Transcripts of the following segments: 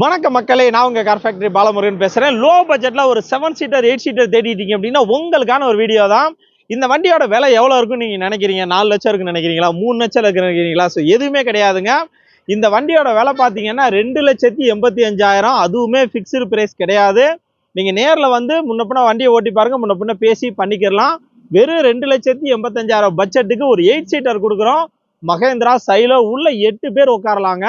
வணக்க மக்களே நான் உங்கள் கார் ஃபேக்டரி பாலமுருகன் பேசுகிறேன் லோ பட்ஜெட்டில் ஒரு செவன் சீட்டர் எயிட் சீட்டர் தேடிட்டீங்க அப்படின்னா உங்களுக்கான ஒரு வீடியோ தான். இந்த வண்டியோட விலை எவ்வளோ இருக்குன்னு நீங்கள் நினைக்கிறீங்க? நாலு லட்சம் இருக்குன்னு நினைக்கிறீங்களா? மூணு லட்சம் இருக்குன்னு நினைக்கிறீங்களா? ஸோ எதுவுமே கிடையாதுங்க. இந்த வண்டியோட விலை பார்த்தீங்கன்னா ரெண்டு லட்சத்தி எண்பத்தி அஞ்சாயிரம். அதுவுமே ஃபிக்ஸ்டு ப்ரைஸ் கிடையாது. நீங்கள் நேரில் வந்து முன்ன பின்ன வண்டியை ஓட்டி பாருங்கள் முன்ன பேசி பண்ணிக்கிறலாம் வெறும் ரெண்டு லட்சத்தி எண்பத்தஞ்சாயிரம் பட்ஜெட்டுக்கு ஒரு எயிட் சீட்டர் கொடுக்குறோம். மகேந்திரா சைலோ உள்ள எட்டு பேர் உட்காரலாங்க.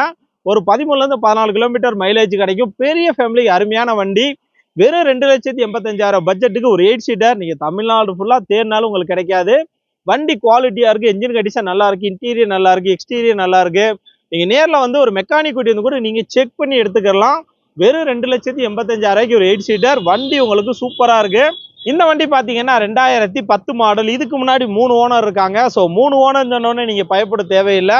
ஒரு பதிமூணுலேருந்து பதினாலு கிலோமீட்டர் மைலேஜ் கிடைக்கும். பெரிய ஃபேமிலிக்கு அருமையான வண்டி. வெறும் ரெண்டு லட்சத்தி எண்பத்தஞ்சாயிரம் பட்ஜெட்டுக்கு ஒரு எயிட் சீட்டர் நீங்கள் தமிழ்நாடு ஃபுல்லாக தேர்னாலும் உங்களுக்கு கிடைக்காது. வண்டி குவாலிட்டியாக இருக்குது என்ஜின் கண்டிஷன் நல்லா இருக்குது இன்டீரியர் நல்லா இருக்குது எக்ஸ்டீரியர் நல்லா இருக்குது நீங்கள் நேரில் வந்து ஒரு மெக்கானிக் கூட்டி வந்து கூட நீங்கள் செக் பண்ணி எடுத்துக்கலாம். வெறும் ரெண்டு லட்சத்தி எண்பத்தஞ்சாயிரூபாய்க்கு ஒரு எயிட் சீட்டர் வண்டி உங்களுக்கு சூப்பராக இருக்குது இந்த வண்டி பார்த்தீங்கன்னா ரெண்டாயிரத்தி பத்து மாடல் இதுக்கு முன்னாடி மூணு ஓனர் இருக்காங்க. ஸோ மூணு ஓனர் சொன்னோன்னே நீங்கள் பயப்பட தேவையில்லை.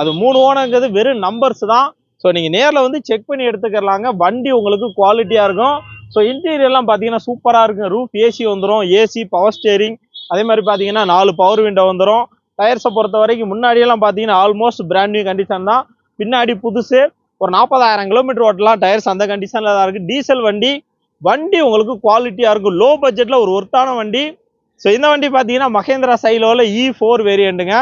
அது மூணு ஓனங்கிறது வெறும் நம்பர்ஸ் தான். ஸோ நீங்கள் நேரில் வந்து செக் பண்ணி எடுத்துக்கலாங்க. வண்டி உங்களுக்கு குவாலிட்டியாக இருக்கும். ஸோ இன்டீரியர்லாம் பார்த்தீங்கன்னா சூப்பராக இருக்கும். ரூஃப் ஏசி வந்துடும் ஏசி பவர் ஸ்டேரிங் அதே மாதிரி பார்த்தீங்கன்னா நாலு பவர் விண்டோ வந்துடும் டயர்ஸை பொறுத்த வரைக்கும் முன்னாடியெல்லாம் பார்த்தீங்கன்னா ஆல்மோஸ்ட் பிராண்ட் நியூ கண்டிஷன் தான். பின்னாடி புதுசு. ஒரு நாற்பதாயிரம் கிலோமீட்டர் ஓட்டலாம். டயர்ஸ் அந்த கண்டிஷனில் தான் இருக்குது டீசல் வண்டி. வண்டி உங்களுக்கு குவாலிட்டியாக இருக்கும். லோ பட்ஜெட்டில் ஒரு ஒர்த்தான வண்டி. ஸோ இந்த வண்டி பார்த்தீங்கன்னா மகேந்திரா சைலோவில் இ ஃபோர் வேரியண்ட்டுங்க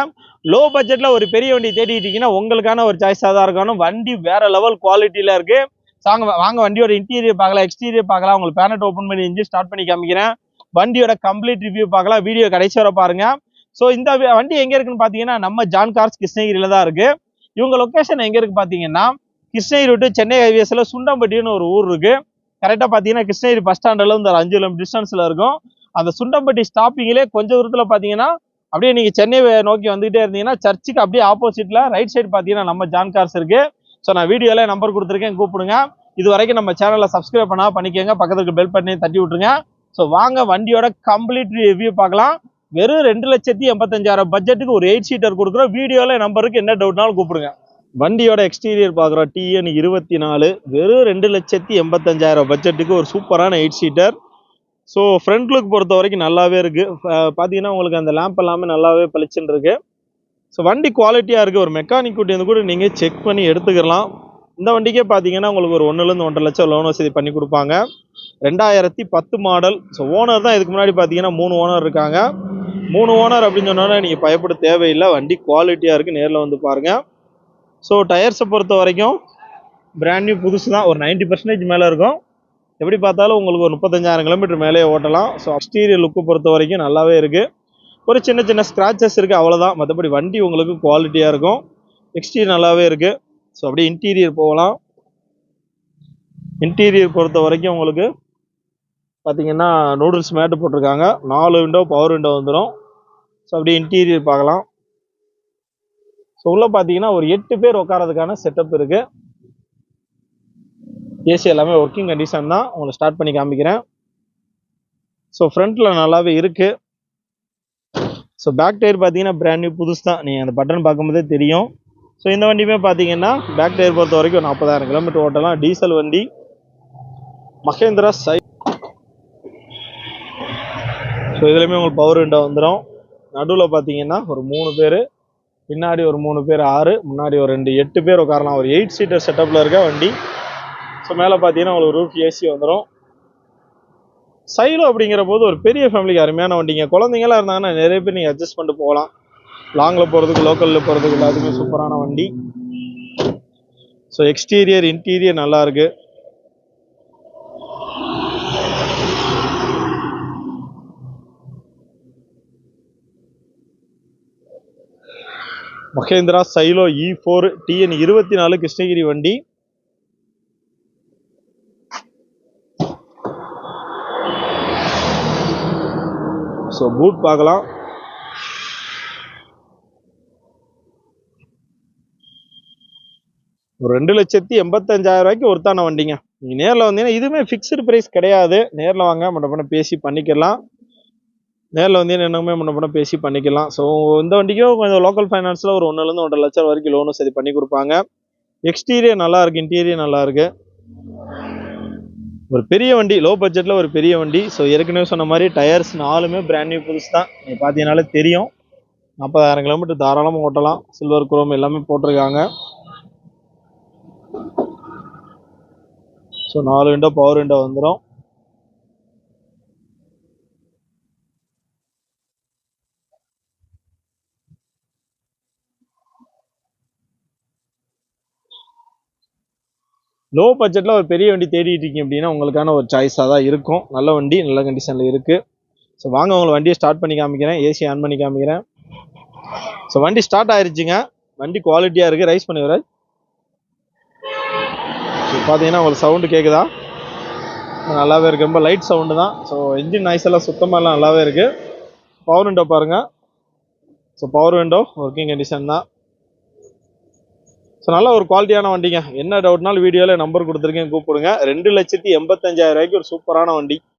லோ பட்ஜெட்டில் ஒரு பெரிய வண்டி தேடிட்டீங்கன்னா உங்களுக்கான ஒரு சாய்ஸாக தான் இருக்கணும். வண்டி வேற லெவல் குவாலிட்டியில் இருக்குது சாங்க வாங்க வண்டியோட இன்டீரியர் பார்க்கலாம் எக்ஸ்டீரியர் பார்க்கலாம். உங்களுக்கு பேனட் ஓப்பன் பண்ணி இன்ஜின் ஸ்டார்ட் பண்ணி காமிக்கிறேன். வண்டியோட கம்ப்ளீட் ரிவ்யூ பார்க்கலாம். வீடியோ கடைசி வர பாருங்கள் ஸோ இந்த வண்டி எங்கே இருக்குன்னு பார்த்தீங்கன்னா நம்ம ஜான் கார்ஸ் கிருஷ்ணகிரியில தான் இருக்குது இவங்க லொக்கேஷன் எங்கே இருக்குது பார்த்தீங்கன்னா கிருஷ்ணகிரி விட்டு சென்னை ஹைவேஸில் சுண்டம்பட்டின்னு ஒரு ஊர் இருக்குது கரெக்டாக பார்த்தீங்கன்னா கிருஷ்ணகிரி பஸ் ஸ்டாண்டில் வந்து ஒரு அஞ்சு கிலோமீட்டர் டிஸ்டன்ஸில் இருக்கும். அந்த சுண்டம்பட்டி ஸ்டாப்பிங்லேயே கொஞ்ச தூரத்தில் பார்த்தீங்கன்னா அப்படியே நீங்கள் சென்னை நோக்கி வந்துகிட்டே இருந்தீங்கன்னா சர்ச்சுக்கு அப்படியே ஆப்போசிட்டில் ரைட் சைடு பார்த்தீங்கன்னா நம்ம ஜான் கார்ஸ் ஸோ நான் வீடியோல நம்பர் கொடுத்துருக்கேன் கூப்பிடுங்க. இது வரைக்கும் நம்ம சேனலில் சப்ஸ்கிரைப் பண்ணா பண்ணிக்கோங்க. பக்கத்துக்கு பெல் பண்ணி தட்டி விட்டுருங்க. ஸோ வாங்க வண்டியோட கம்ப்ளீட் ரிவ்யூ பார்க்கலாம். வெறும் ரெண்டு லட்சத்தி எண்பத்தஞ்சாயிரம் பட்ஜெட்டுக்கு ஒரு எயிட் சீட்டர் கொடுக்குறோம். வீடியோவில் நம்பருக்கு என்ன டவுட்னாலும் கூப்பிடுங்க. வண்டியோட எக்ஸ்டீரியர் பார்க்குறோம். டிஎன் இருபத்தி நாலு. வெறும் ரெண்டு லட்சத்தி எண்பத்தஞ்சாயிரம் பட்ஜெட்டுக்கு ஒரு சூப்பரான eight seater so front look பொறுத்த வரைக்கும் நல்லாவே இருக்குது பார்த்தீங்கன்னா உங்களுக்கு அந்த லேம்ப் எல்லாமே நல்லாவே பளிச்சுன்னு இருக்குது ஸோ வண்டி குவாலிட்டியாக இருக்குது ஒரு மெக்கானிக் கூட்டி கூட நீங்கள் செக் பண்ணி எடுத்துக்கலாம். இந்த வண்டிக்கே பார்த்தீங்கன்னா உங்களுக்கு ஒரு ஒன்றுலேருந்து ஒன்றரை லட்சம் லோன் வசதி பண்ணி கொடுப்பாங்க. ரெண்டாயிரத்தி பத்து மாடல் ஸோ ஓனர் தான் இதுக்கு முன்னாடி பார்த்தீங்கன்னா மூணு ஓனர் இருக்காங்க. மூணு ஓனர் அப்படின்னு சொன்னோன்னா நீங்கள் பயப்பட தேவையில்லை. வண்டி குவாலிட்டியாக இருக்குது நேரில் வந்து பாருங்கள் ஸோ டயர்ஸை பொறுத்த வரைக்கும் பிராண்ட் நியூ புதுசு தான். ஒரு 90% பர்சன்டேஜ் மேலே இருக்கும். எப்படி பார்த்தாலும் உங்களுக்கு ஒரு முப்பத்தஞ்சாயிரம் கிலோமீட்டர் மேலேயே ஓட்டலாம். ஸோ எக்ஸ்டீரியர் லுக்கு பொறுத்த வரைக்கும் நல்லாவே இருக்குது ஒரு சின்ன சின்ன ஸ்க்ராச்சஸ் இருக்குது அவ்வளோதான் மற்றபடி வண்டி உங்களுக்கு குவாலிட்டியாக இருக்கும். எக்ஸ்டீரியர் நல்லாவே இருக்குது ஸோ அப்படியே இன்டீரியர் போகலாம். இன்டீரியர் பொறுத்த வரைக்கும் உங்களுக்கு பார்த்தீங்கன்னா நூடுல்ஸ் மேட்டு போட்டிருக்காங்க. நாலு விண்டோ பவர் விண்டோ வந்துடும் ஸோ அப்படியே இன்டீரியர் பார்க்கலாம். ஸோ உள்ளே பார்த்தீங்கன்னா ஒரு எட்டு பேர் உட்காரதுக்கான செட்டப் இருக்குது ஏசி எல்லாமே ஒர்க்கிங் கண்டிஷன் தான். உங்களுக்கு ஸ்டார்ட் பண்ணி காமிக்கிறேன். ஸோ ஃப்ரண்ட்டில் நல்லாவே இருக்குது ஸோ பேக் டயர் பார்த்தீங்கன்னா பிராண்ட் நியூ புதுசு தான். நீங்கள் அந்த பட்டன் பார்க்கும்போதே தெரியும். ஸோ இந்த வண்டியுமே பார்த்தீங்கன்னா பேக் டயர் பொறுத்த வரைக்கும் ஒரு நாற்பதாயிரம் கிலோமீட்டர் ஓட்டலாம். டீசல் வண்டி. மகேந்திரா சை ஸோ இதுலேயுமே உங்களுக்கு பவர் விண்டோ வந்துடும் நடுவில் பார்த்தீங்கன்னா ஒரு மூணு பேர். பின்னாடி ஒரு மூணு பேர் ஆறு. முன்னாடி ஒரு ரெண்டு எட்டு பேர் உட்காரலாம். ஒரு எயிட் சீட்டர் செட்டப்பில் இருக்க வண்டி. ஸோ மேலே பார்த்தீங்கன்னா உங்களுக்கு ரூஃப் ஏசி வந்துடும் சைலோ அப்படிங்கிற போது ஒரு பெரிய ஃபேமிலிக்கு அருமையான வண்டிங்க குழந்தைங்களாம் இருந்தாங்கன்னா நிறைய பேர் நீங்கள் அட்ஜஸ்ட் பண்ணிட்டு போகலாம். லாங்கில் போகிறதுக்கு லோக்கலில் போகிறதுக்கு எல்லாத்துக்குமே சூப்பரான வண்டி. ஸோ எக்ஸ்டீரியர் இன்டீரியர் நல்லாயிருக்கு Mahindra Xylo E four TN இருபத்தி நாலு கிருஷ்ணகிரி வண்டி. ஸோ பூட் பார்க்கலாம். ஒரு ரெண்டு லட்சத்தி எண்பத்தஞ்சாயிரம் ரூபாய்க்கு ஒருத்தான வண்டிங்க. நீங்கள் நேரில் வந்தீங்கன்னா இதுவுமே ஃபிக்ஸ்டு ப்ரைஸ் கிடையாது. நேரில் வாங்க முன்ன பண்ண பேசி பண்ணிக்கலாம். நேரில் வந்தீங்கன்னா என்னமே முன்ன பண்ண பேசி பண்ணிக்கலாம். ஸோ இந்த வண்டிக்கும் கொஞ்சம் லோக்கல் ஃபைனான்ஸில் ஒரு ஒன்றுலேருந்து ஒன்றரை லட்சம் வரைக்கும் லோனும் சரி பண்ணி கொடுப்பாங்க. எக்ஸ்டீரியர் நல்லாயிருக்கு இன்டீரியர் நல்லாயிருக்கு ஒரு பெரிய வண்டி லோ பட்ஜெட்டில் ஒரு பெரிய வண்டி. ஸோ ஏற்கனவே சொன்ன மாதிரி டயர்ஸ் நாலுமே பிராண்ட் நியூ புதுசு தான். நீங்கள் பார்த்தீங்கனாலே தெரியும். நாற்பதாயிரம் கிலோமீட்டர் தாராளமாக ஓட்டலாம். சில்வர் குரோம் எல்லாமே போட்டிருக்காங்க. ஸோ நாலு விண்டோ பவர் விண்டோ வந்துடும் லோ பட்ஜெட்டில் ஒரு பெரிய வண்டி தேடிட்டு இருக்கீங்க அப்படின்னா உங்களுக்கான ஒரு சாய்ஸாக தான் இருக்கும். நல்ல வண்டி நல்ல கண்டிஷனில் இருக்குது ஸோ வாங்க உங்களை வண்டியை ஸ்டார்ட் பண்ணி காமிக்கிறேன். ஏசி ஆன் பண்ணி காமிக்கிறேன். ஸோ வண்டி ஸ்டார்ட் ஆயிருச்சுங்க. வண்டி குவாலிட்டியாக இருக்குது ரைஸ் பண்ணி வராது ஸோ பார்த்தீங்கன்னா உங்களுக்கு சவுண்டு கேட்குதா நல்லாவே இருக்குது ரொம்ப லைட் சவுண்டு தான். ஸோ இன்ஜின் நாய்ஸ் எல்லாம் சுத்தமாகலாம் நல்லாவே இருக்குது பவர் விண்டோ பாருங்கள் so power window working condition தான். ஸோ நல்ல ஒரு குவாலிட்டியான வண்டிங்க. என்ன டவுட்னாலும் வீடியோவில் நம்பர் கொடுத்துருக்கேன் கூப்பிடுங்க. ரெண்டு லட்சத்தி எண்பத்தஞ்சாயிரம் ரூபாய்க்கு ஒரு சூப்பரான வண்டி.